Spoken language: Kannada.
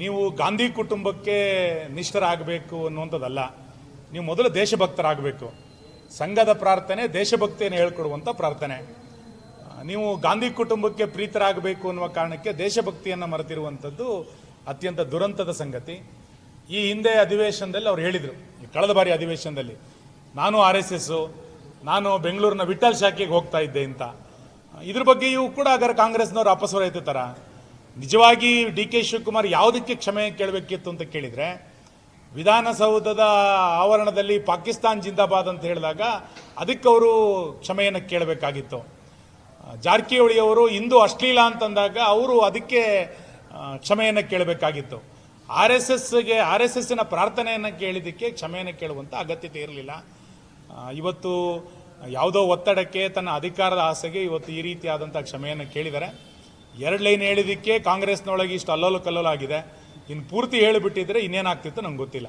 ನೀವು ಗಾಂಧಿ ಕುಟುಂಬಕ್ಕೆ ನಿಷ್ಠರಾಗಬೇಕು ಅನ್ನುವಂಥದ್ದಲ್ಲ. ನೀವು ಮೊದಲು ದೇಶಭಕ್ತರಾಗಬೇಕು. ಸಂಘದ ಪ್ರಾರ್ಥನೆ, ದೇಶಭಕ್ತಿಯನ್ನು ಹೇಳ್ಕೊಡುವಂಥ ಪ್ರಾರ್ಥನೆ. ನೀವು ಗಾಂಧಿ ಕುಟುಂಬಕ್ಕೆ ಪ್ರೀತರಾಗಬೇಕು ಅನ್ನುವ ಕಾರಣಕ್ಕೆ ದೇಶಭಕ್ತಿಯನ್ನು ಮರೆತಿರುವಂಥದ್ದು ಅತ್ಯಂತ ದುರಂತದ ಸಂಗತಿ. ಈ ಹಿಂದೆ ಅಧಿವೇಶನದಲ್ಲಿ ಅವ್ರು ಹೇಳಿದರು ಕಳೆದ ಬಾರಿ ಅಧಿವೇಶನದಲ್ಲಿ, ನಾನು ಆರ್ ಎಸ್ ಎಸ್ಸು ನಾನು ಬೆಂಗಳೂರಿನ ವಿಠಲ್ ಶಾಖೆಗೆ ಹೋಗ್ತಾ ಇದ್ದೆ ಅಂತ. ಇದ್ರ ಬಗ್ಗೆಯೂ ಕೂಡ ಹಾಗಾದ್ರೆ ಕಾಂಗ್ರೆಸ್ನವ್ರು ಅಪಸ್ವರ ಹೊರೈತಾರ ನಿಜವಾಗಿ ಡಿ ಕೆ ಶಿವಕುಮಾರ್ ಯಾವುದಕ್ಕೆ ಕ್ಷಮೆ ಕೇಳಬೇಕಿತ್ತು ಅಂತ ಕೇಳಿದರೆ, ವಿಧಾನಸೌಧದ ಆವರಣದಲ್ಲಿ ಪಾಕಿಸ್ತಾನ್ ಜಿಂದಾಬಾದ್ ಅಂತ ಹೇಳಿದಾಗ ಅದಕ್ಕೆ ಅವರು ಕ್ಷಮೆಯನ್ನು ಕೇಳಬೇಕಾಗಿತ್ತು. ಜಾರಕಿಹೊಳಿ ಅವರು ಇಂದು ಅಶ್ಲೀಲ ಅಂತಂದಾಗ ಅವರು ಅದಕ್ಕೆ ಕ್ಷಮೆಯನ್ನು ಕೇಳಬೇಕಾಗಿತ್ತು. ಆರ್ ಎಸ್ ಎಸ್ಗೆ, ಆರ್ ಎಸ್ ಎಸ್ಸಿನ ಪ್ರಾರ್ಥನೆಯನ್ನು ಕೇಳಿದ್ದಕ್ಕೆ ಕ್ಷಮೆಯನ್ನು ಕೇಳುವಂಥ ಅಗತ್ಯತೆ ಇರಲಿಲ್ಲ. ಇವತ್ತು ಯಾವುದೋ ಒತ್ತಡಕ್ಕೆ ತನ್ನ ಅಧಿಕಾರದ ಆಸೆಗೆ ಇವತ್ತು ಈ ರೀತಿಯಾದಂಥ ಕ್ಷಮೆಯನ್ನು ಕೇಳಿದ್ದಾರೆ ಎರಡು ಲೈನ್ ಹೇಳಿದ್ದಕ್ಕೆ ಕಾಂಗ್ರೆಸ್ನೊಳಗೆ ಇಷ್ಟು ಅಲ್ಲೋಲ ಕಲ್ಲೋಲ ಆಗಿದೆ ಇನ್ನು ಪೂರ್ತಿ ಹೇಳಿಬಿಟ್ಟಿದ್ರೆ ಇನ್ನೇನಾಗ್ತಿತ್ತು ನಂಗೆ ಗೊತ್ತಿಲ್ಲ.